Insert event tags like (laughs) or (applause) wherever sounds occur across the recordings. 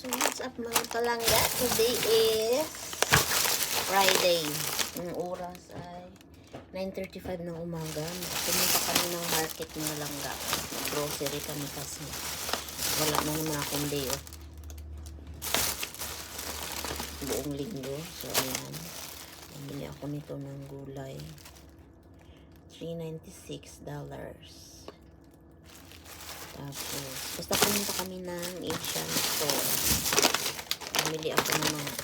So what's up mga palangga? Today is Friday. Ang oras ay 9.35 ng umaga. Pumunta kami ng market mga langga. Grocery kami kasi wala na naman akong day off. Buong linggo. So ayan. Bumili ako nito ng gulay. $396 dollars. Tapos, basta pumunta kami ng Asian. Bumili ako ng mga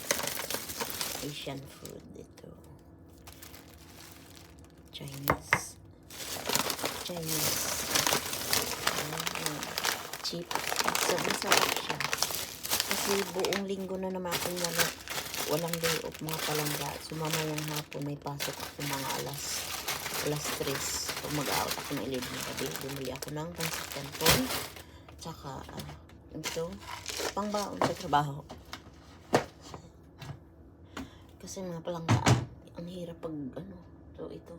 Asian food dito. Chinese. Chinese. Cheap. So, masarap siya. Kasi buong linggo na naman akong wala, walang day off mga palangga. So, mamayang hapon may pasok ako mga alas alas 3. Pag mag-out ako ng 11 ng gabi, bumili ako ng pancit canton. Tsaka, ah, ito, pangbaon sa trabaho. Kasi mga palanggaan, ang hirap pag, ano, ito, ito.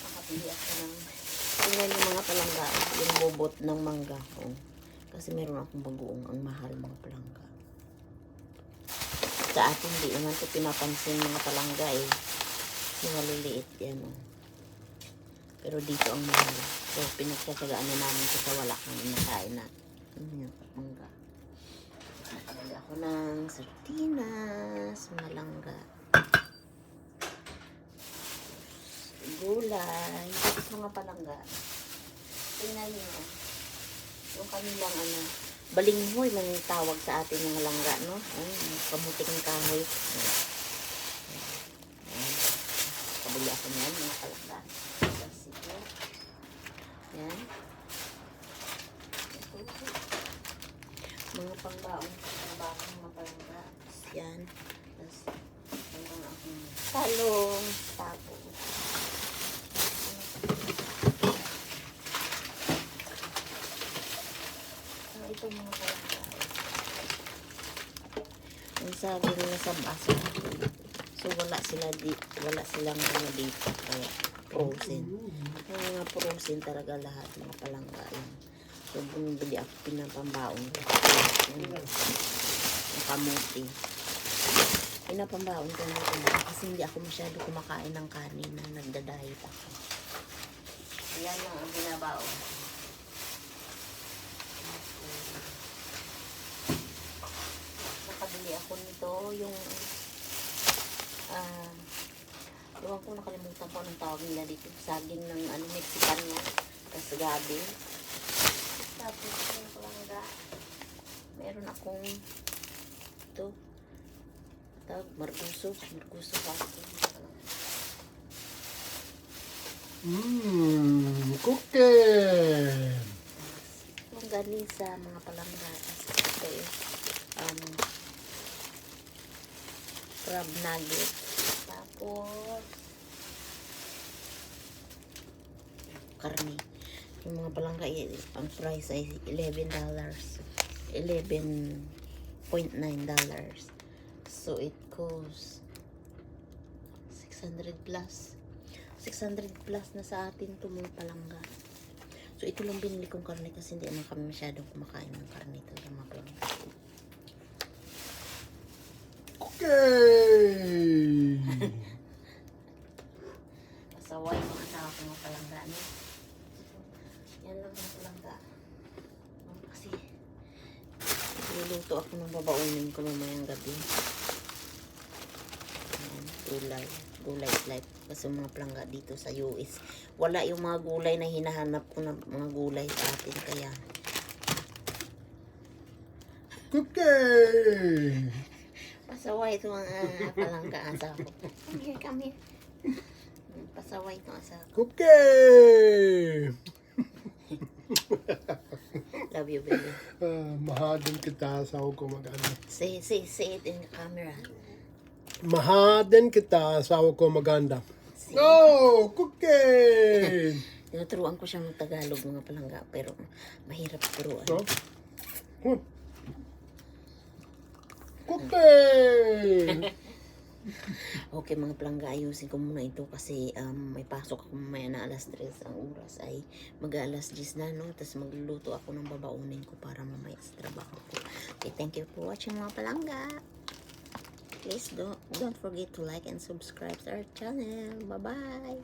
Nakapili ako ng, tingnan yung mga palanggaan, yung bobot ng mangga ko. Kasi meron akong bagoong, ang mahal mga palangga. Sa atin, di naman ito pinapansin mga palangga eh. Yung maliliit yan, oh. Pero dito ang mahal. So, pinagsasagaan na namin kasi wala kang inakain na. Ano yun? Mangga. Nakabili ako ng sardinas, mga langga. Gulay. Mga palangga. Tingnan niyo. oh. Yung kanilang ano, balinghoy man tawag sa atin ng langga, no? Ay, kamuting kahoy. Ako niyan, mga palangga. Ito. Mga pangbaon. Pangbaon, mga palangga. Yan. Tapos, talong. Tapos, Ah, ito mga palangga. Ang sabi nila sa baso. So wala sila di wala silang ano dito kaya frozen. Yung mga frozen talaga lahat mga palangga yan. So bumibili ako pinapambaon ko. Yan. Yung kamuti. Pinapambaon ko na kasi hindi ako masyado kumakain ng kanin na nagda-diet ako. Yan lang ang binabaon. Nakabili ako nito yung ah Ewan ko nakalimutan ko anong tawag nila dito. Saging ng ano, Mexican yan. Tapos gabi. Tapos yung palangga. Meron akong ito. Tawag, marguso. Marguso pa ako. Mmm, cookie. Yung galing sa mga palangga. Tapos ito yung um, crab nugget. Tapos karne. Yung mga palangga, ang price ay $11. $11.9 dollars. So it costs 600 plus. 600 plus na sa atin to mga palangga. So ito lang binili kong karne kasi hindi naman kami masyadong kumakain ng karne ito yung mga palangga. Cookie. Pasaway mga asawa ko mga palangga. No? Yan lang mga palangga. Oh, kasi niluluto ako ng babaunin ko mamayang gabi. Ayan, gulay. Gulay life. Kasi mga palangga dito sa US. Wala yung mga gulay na hinahanap ko na mga gulay sa atin. Kaya Cookie. Pasaway ito mga palangga asawa ko. Come here, come here. Pasaway ito asawa ko. Cookie. Love you, baby. Uh, mahadin kita sa ako maganda. Say, say, say it in the camera. Mahadin kita sa ako maganda. No, cookie. (laughs) Tinuturuan ko siya ng Tagalog mga palangga, pero mahirap turuan. No? Hmm. Cookie. (laughs) Okay mga palangga, ayusin ko muna ito kasi um, may pasok ako mamaya na alas 3 ang oras ay mag alas 10 na no. Tapos magluluto ako ng babaunin ko para mamaya sa trabaho ko. Okay, thank you for watching mga palangga. Please don't, don't forget to like and subscribe to our channel. Bye-bye!